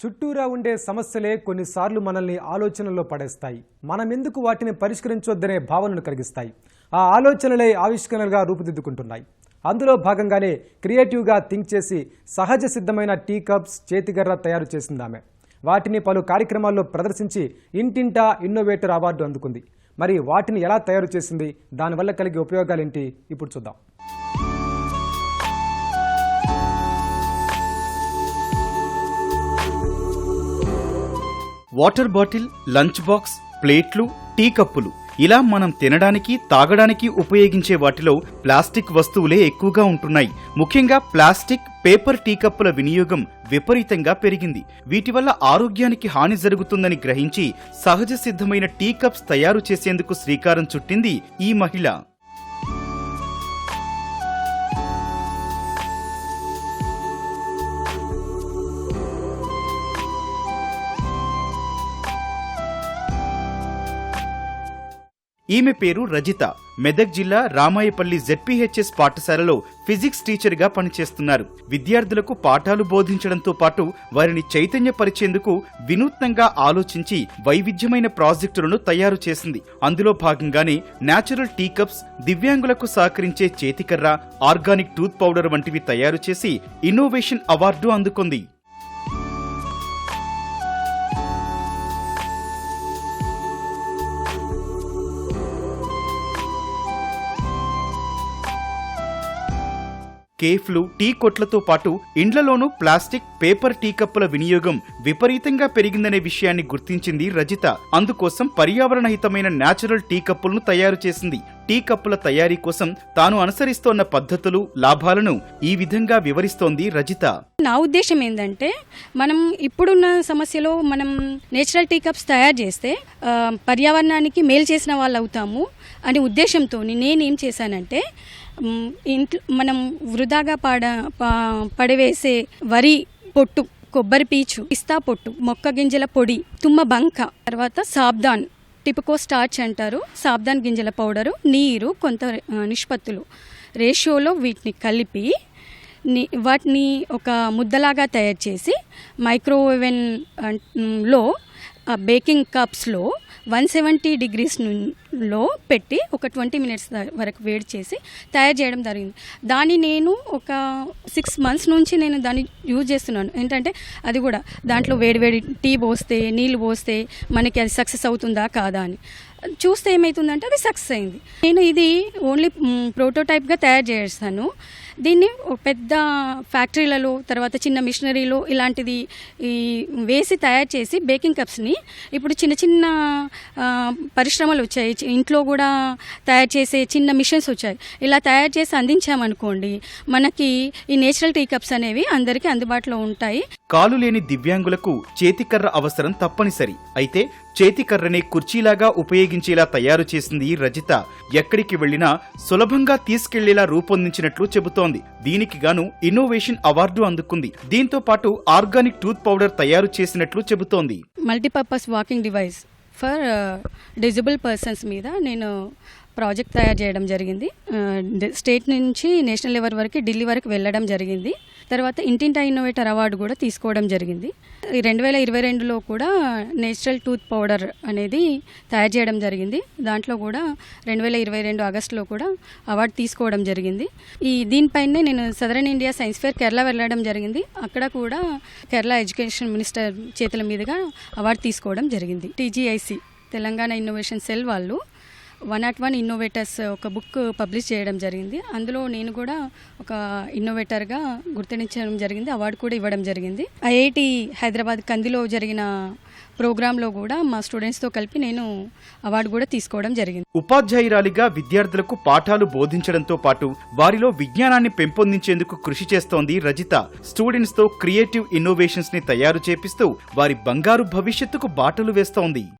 చుట్టూరా ఉండే సమస్యలే కొన్నిసార్లు మనల్ని ఆలోచనల్లో పడేస్తాయి. మనం ఎందుకు వాటిని పరిష్కరించొద్దనే భావనను కలిగిస్తాయి. ఆ ఆలోచనలే ఆవిష్కరణలుగా రూపుదిద్దుకుంటున్నాయి. అందులో భాగంగానే క్రియేటివ్గా థింక్ చేసి సహజ సిద్ధమైన టీ కప్స్ చేతిగర్ర తయారు చేసిందామె. వాటిని పలు కార్యక్రమాల్లో ప్రదర్శించి ఇంటింటా ఇన్నోవేటర్ అవార్డు అందుకుంది. మరి వాటిని ఎలా తయారు చేసింది? దానివల్ల కలిగే ఉపయోగాలేంటి? ఇప్పుడు చూద్దాం. వాటర్ బాటిల్ లంచ్ బాక్స్ ప్లేట్లు టీ కప్పులు. ఇలా మనం తినడానికి తాగడానికి ఉపయోగించే వాటిలో ప్లాస్టిక్ వస్తువులే ఎక్కువగా ఉంటున్నాయి. ముఖ్యంగా ప్లాస్టిక్ పేపర్ టీ కప్పుల వినియోగం విపరీతంగా పెరిగింది. వీటి వల్ల ఆరోగ్యానికి హాని జరుగుతుందని గ్రహించి సహజ సిద్ధమైన టీ కప్స్ తయారు చేసేందుకు శ్రీకారం చుట్టింది ఈ మహిళ. ఈమె పేరు రజిత. మెదక్ జిల్లా రామాయపల్లి జెడ్పీహెచ్ఎస్ పాఠశాలలో ఫిజిక్స్ టీచర్గా పనిచేస్తున్నారు. విద్యార్థులకు పాఠాలు బోధించడంతో పాటు వారిని చైతన్యపరిచేందుకు వినూత్నంగా ఆలోచించి వైవిధ్యమైన ప్రాజెక్టులను తయారు చేసింది. అందులో భాగంగానే న్యాచురల్ టీ కప్స్ దివ్యాంగులకు సహకరించే చేతికర్ర ఆర్గానిక్ టూత్ పౌడర్ వంటివి తయారు చేసి ఇన్నోవేషన్ అవార్డు అందుకుంది. కేఫ్లు టీ కొట్లతో పాటు ఇండ్లలోనూ ప్లాస్టిక్ పేపర్ టీ కప్పుల వినియోగం విపరీతంగా పెరిగిందనే విషయాన్ని గుర్తించింది రజిత. అందుకోసం పర్యావరణ హితమైన నేచురల్ టీ కప్పులను తయారు చేసింది టీ కప్పుల తయారీ కోసం తాను అనుసరిస్తోన్న పద్ధతులు లాభాలను ఈ విధంగా వివరిస్తోంది రజిత. నా ఉద్దేశం ఏంటంటే మనం ఇప్పుడున్న సమస్యలో మనం నేచురల్ టీ కప్స్ తయారు చేస్తే పర్యావరణానికి మేలు చేసిన వాళ్ళు అవుతాము అనే ఉద్దేశంతో నేనేం చేశానంటే ఇంట్లో మనం వృధాగా పాడ పడవేసే వరి పొట్టు కొబ్బరి పీచు పిస్తా పొట్టు మొక్క గింజల పొడి తుమ్మ బంక తర్వాత సాబ్దాన్ టిపికో స్టార్చ్ అంటారు సాబ్దాన్ గింజల పౌడరు నీరు కొంత నిష్పత్తులు. రేషియోలో వీటిని కలిపి వాటిని ఒక ముద్దలాగా తయారు చేసి మైక్రోవెన్లో ఆ బేకింగ్ కప్స్లో వన్ సెవెంటీ డిగ్రీస్లో పెట్టి ఒక ట్వంటీ మినిట్స్ వరకు వేడి చేసి తయారు చేయడం జరిగింది. దాన్ని నేను ఒక సిక్స్ మంత్స్ నుంచి నేను దాన్ని యూజ్ చేస్తున్నాను. ఏంటంటే అది కూడా దాంట్లో వేడి వేడి టీ పోస్తే నీళ్ళు పోస్తే మనకి అది సక్సెస్ అవుతుందా కాదా అని. చూస్తే ఏమవుతుందంటే అది సక్సెస్ అయింది. నేను ఇది ఓన్లీ ప్రోటోటైప్గా తయారు చేస్తాను. దీన్ని ఒక పెద్ద ఫ్యాక్టరీలలో తర్వాత చిన్న మిషనరీలో ఇలాంటిది ఈ వేసి తయారు చేసి బేకింగ్ కప్స్ని ఇప్పుడు చిన్న చిన్న పరిశ్రమలు వచ్చాయి. ఇంట్లో కూడా తయారు చేసే చిన్న మిషన్స్ వచ్చాయి. ఇలా తయారు చేసి అందించామనుకోండి మనకి ఈ నేచురల్ టీ కప్స్ అనేవి అందరికీ అందుబాటులో ఉంటాయి. కాలు లేని దివ్యాంగులకు చేతికర్ర అవసరం తప్పనిసరి. అయితే చేతికర్రని కుర్చీలాగా ఉపయోగించేలా తయారు చేసింది రజిత. ఎక్కడికి వెళ్ళినా సులభంగా తీసుకెళ్ళేలా రూపొందించినట్లు చెబుతోంది. దీనికి గాను ఇన్నోవేషన్ అవార్డు అందుకుంది. దీంతో పాటు ఆర్గానిక్ టూత్ పౌడర్ తయారు చేసినట్లు చెబుతోంది. Multipurpose walking device for disabled persons మీద నేను ప్రాజెక్ట్ తయారు చేయడం జరిగింది. స్టేట్ నుంచి నేషనల్ లెవెల్ వరకు ఢిల్లీ వరకు వెళ్ళడం జరిగింది. తర్వాత ఇంటింటా ఇన్నోవేటర్ అవార్డు కూడా తీసుకోవడం జరిగింది. రెండు వేల ఇరవై రెండులో కూడా నేచురల్ టూత్ పౌడర్ అనేది తయారు చేయడం జరిగింది. దాంట్లో కూడా రెండు వేల ఇరవై రెండు ఆగస్టులో కూడా అవార్డు తీసుకోవడం జరిగింది. ఈ దీనిపైనే నేను southern India science fair Kerala వెళ్ళడం జరిగింది. అక్కడ కూడా కేరళ ఎడ్యుకేషన్ మినిస్టర్ చేతుల మీదుగా అవార్డు తీసుకోవడం జరిగింది. టీజీఐసి తెలంగాణ ఇన్నోవేషన్ సెల్ వాళ్ళు వన్ నాట్ వన్ ఇన్నోవేటర్స్ ఒక బుక్ పబ్లిష్ చేయడం జరిగింది. అందులో నేను కూడా ఒక ఇన్నోవేటర్గా గుర్తించడం జరిగింది అవార్డు కూడా ఇవ్వడం జరిగింది. ఐఐటి హైదరాబాద్ కందిలో జరిగిన ప్రోగ్రాంలో కూడా మా స్టూడెంట్స్తో కలిపి నేను అవార్డు కూడా తీసుకోవడం జరిగింది. ఉపాధ్యాయురాలిగా విద్యార్థులకు పాఠాలు బోధించడంతో పాటు వారిలో విజ్ఞానాన్ని పెంపొందించేందుకు కృషి చేస్తోంది రజిత. స్టూడెంట్స్తో క్రియేటివ్ ఇన్నోవేషన్స్ని తయారు చేపిస్తూ వారి బంగారు భవిష్యత్తుకు బాటలు వేస్తోంది.